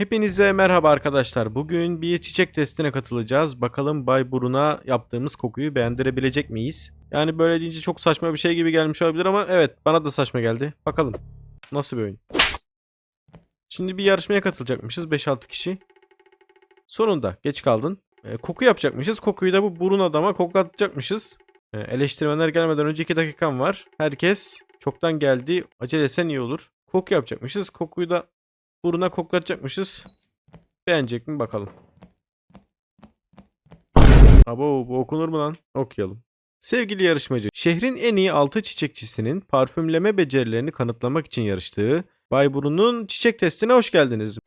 Hepinize merhaba arkadaşlar. Bugün bir çiçek testine katılacağız. Bakalım Bay Burun'a yaptığımız kokuyu beğendirebilecek miyiz? Yani böyle deyince çok saçma bir şey gibi gelmiş olabilir ama evet bana da saçma geldi. Bakalım. Nasıl bir oyun? Şimdi bir yarışmaya katılacakmışız 5-6 kişi. Sonunda geç kaldın. E, koku yapacakmışız. Kokuyu da bu burun adama koklatacakmışız. E, eleştirmenler gelmeden önce 2 dakikam var. Herkes çoktan geldi. Acele etsen iyi olur. Koku yapacakmışız. Kokuyu da buruna koklatacakmışız. Beğenecek mi bakalım. Abo bu okunur mu lan? Okuyalım. Sevgili yarışmacı, şehrin en iyi altı çiçekçisinin parfümleme becerilerini kanıtlamak için yarıştığı Bayburun'un çiçek testine hoş geldiniz.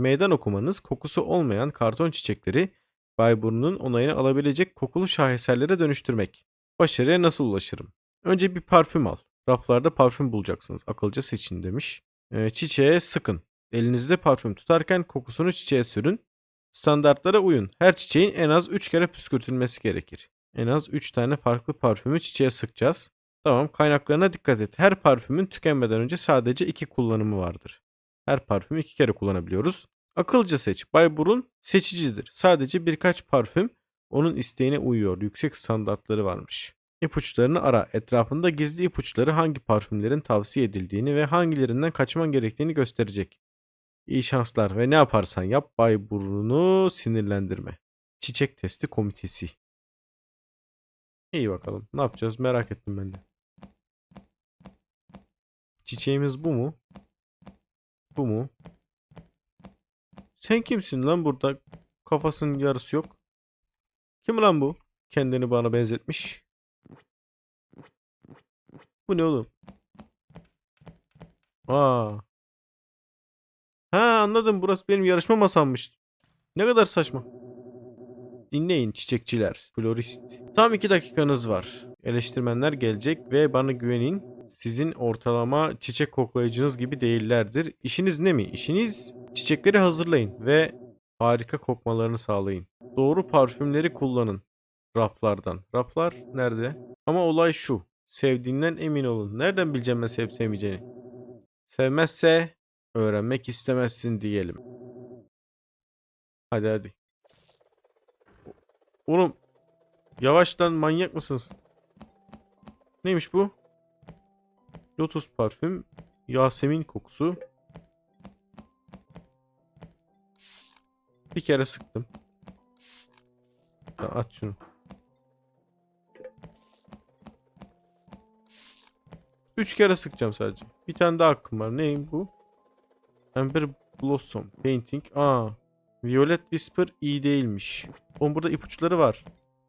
Meydan okumanız kokusu olmayan karton çiçekleri Bayburun'un onayını alabilecek kokulu şaheserlere dönüştürmek. Başarıya nasıl ulaşırım? Önce bir parfüm al. Raflarda parfüm bulacaksınız. Akıllıca seçin demiş. Ee, çiçeğe sıkın. Elinizde parfüm tutarken kokusunu çiçeğe sürün. Standartlara uyun. Her çiçeğin en az 3 kere püskürtülmesi gerekir. En az 3 tane farklı parfümü çiçeğe sıkacağız. Tamam kaynaklarına dikkat et. Her parfümün tükenmeden önce sadece 2 kullanımı vardır. Her parfümü 2 kere kullanabiliyoruz. Akılcı seç. Bay Burun seçicidir. Sadece birkaç parfüm onun isteğine uyuyor. Yüksek standartları varmış. İpuçlarını ara. Etrafında gizli ipuçları hangi parfümlerin tavsiye edildiğini ve hangilerinden kaçman gerektiğini gösterecek. İyi şanslar ve ne yaparsan yap Bay Burun'u sinirlendirme. Çiçek testi komitesi. İyi bakalım. Ne yapacağız merak ettim ben de. Çiçeğimiz bu mu? Bu mu? Sen kimsin lan burada? Kafasının yarısı yok. Kim lan bu? Kendini bana benzetmiş. Bu ne oğlum? Aa. Ha anladım. Burası benim yarışma masammış. Ne kadar saçma. Dinleyin çiçekçiler, florist. Tam iki dakikanız var. Eleştirmenler gelecek ve bana güvenin. Sizin ortalama çiçek koklayıcınız gibi değillerdir. İşiniz ne mi? İşiniz çiçekleri hazırlayın ve harika kokmalarını sağlayın. Doğru parfümleri kullanın. Raflardan. Raflar nerede? Ama olay şu. Sevdiğinden emin olun. Nereden bileceğim ben sevip sevmeyeceğini? Sevmezse öğrenmek istemezsin diyelim. Hadi hadi. Oğlum yavaş lan manyak mısınız? Neymiş bu? Lotus parfüm, Yasemin kokusu. Bir kere sıktım. Ya aç şunu. Üç kere sıkacağım sadece. Bir tane daha hakkım var. Neyim bu? Amber Blossom Painting. Aa. Violet Whisper iyi değilmiş. Oğlum burada ipuçları var.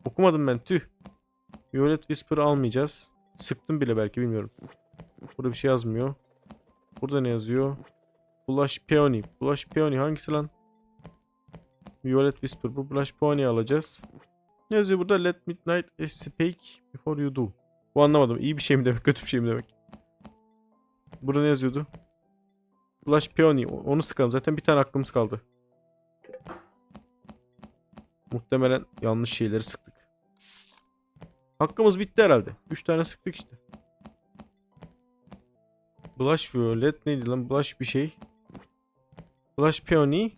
Okumadım ben tüh. Violet Whisper almayacağız. Sıktım bile belki bilmiyorum. Burada bir şey yazmıyor. Burada ne yazıyor? Blush Peony. Blush Peony hangisi lan? Violet Whisper. Bu Blush Peony alacağız. Ne yazıyor burada? Let Midnight Speak Before You Do. Bu anlamadım. İyi bir şey mi demek, kötü bir şey mi demek? Burada ne yazıyordu? Blush Peony. Onu sıkalım. Zaten bir tane aklımız kaldı. Muhtemelen yanlış şeyleri sıktık. Hakkımız bitti herhalde. 3 tane sıktık işte. Blush Violet neydi lan? Blush bir şey. Blush Peony.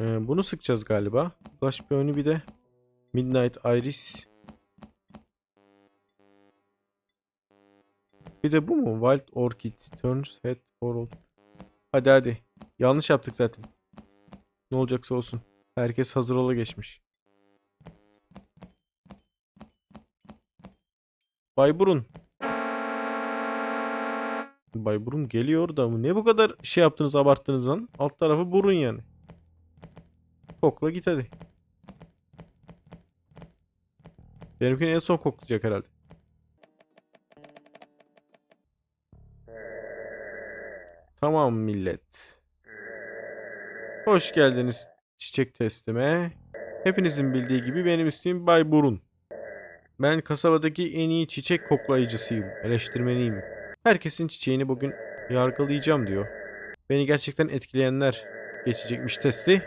Ee, bunu sıkacağız galiba. Blush Peony bir de Midnight Iris. Bir de bu mu? Wild Orchid. Turns head forward. Hadi hadi. Yanlış yaptık zaten. Ne olacaksa olsun. Herkes hazır ola geçmiş. Bayburun. Bayburun geliyor da mı? Ne bu kadar şey yaptınız abarttınız lan? Alt tarafı burun yani. Kokla git hadi. Benimkini en son koklayacak herhalde. Tamam millet. Hoş geldiniz çiçek testime. Hepinizin bildiği gibi benim ismim Bay Burun. Ben kasabadaki en iyi çiçek koklayıcısıyım, eleştirmeniyim. Herkesin çiçeğini bugün yargılayacağım diyor. Beni gerçekten etkileyenler geçecekmiş testi.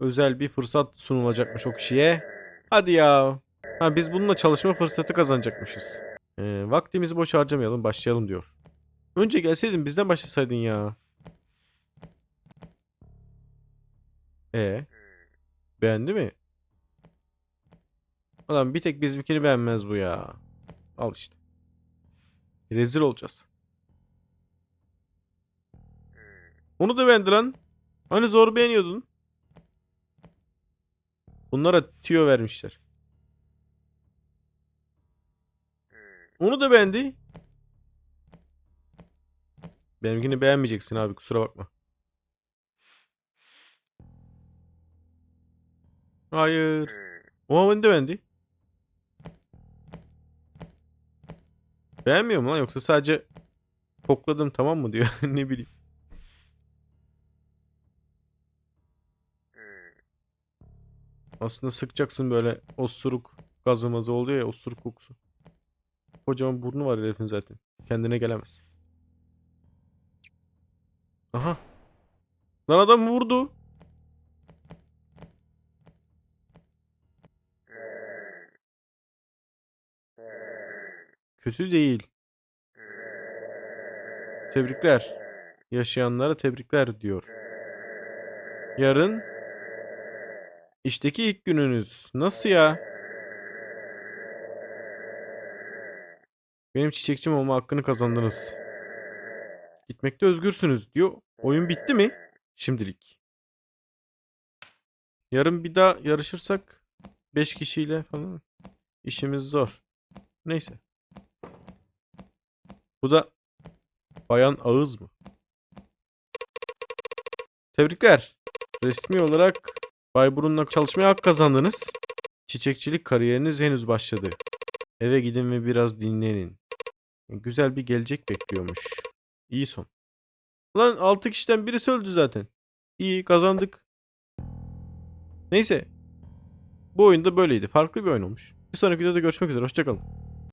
Özel bir fırsat sunulacakmış o kişiye. Hadi ya. Ha biz bununla çalışma fırsatı kazanacakmışız. Ee, vaktimizi boş harcamayalım, başlayalım diyor. Önce gelseydin bizden başlasaydın ya. E ee, Beğendi mi? Ulan bir tek bizimkini beğenmez bu ya. Al işte. Rezil olacağız. Onu da beğendi lan. Hani zor beğeniyordun. Bunlara tüyo vermişler. Onu da beğendi. Benimkini beğenmeyeceksin abi kusura bakma. Hayır. O beni de beğendi. Beğenmiyor mu lan yoksa sadece kokladım tamam mı diyor. ne bileyim. Aslında sıkacaksın böyle osuruk gazı oluyor ya osuruk kokusu. Kocaman burnu var herifin zaten. Kendine gelemez. Aha. Lan adam vurdu. Kötü değil. Tebrikler. Yaşayanlara tebrikler diyor. Yarın işteki ilk gününüz. Nasıl ya? Benim çiçekçim olma hakkını kazandınız. Gitmekte özgürsünüz diyor. Oyun bitti mi? Şimdilik. Yarın bir daha yarışırsak 5 kişiyle falan işimiz zor. Neyse. Bu da Bayan Ağız mı? Tebrikler. Resmi olarak Bayburun'la çalışmaya hak kazandınız. Çiçekçilik kariyeriniz henüz başladı. Eve gidin ve biraz dinlenin. Güzel bir gelecek bekliyormuş. İyi son. Lan 6 kişiden birisi öldü zaten. İyi kazandık. Neyse. Bu oyunda böyleydi. Farklı bir oyun olmuş. Bir sonraki videoda görüşmek üzere. Hoşçakalın.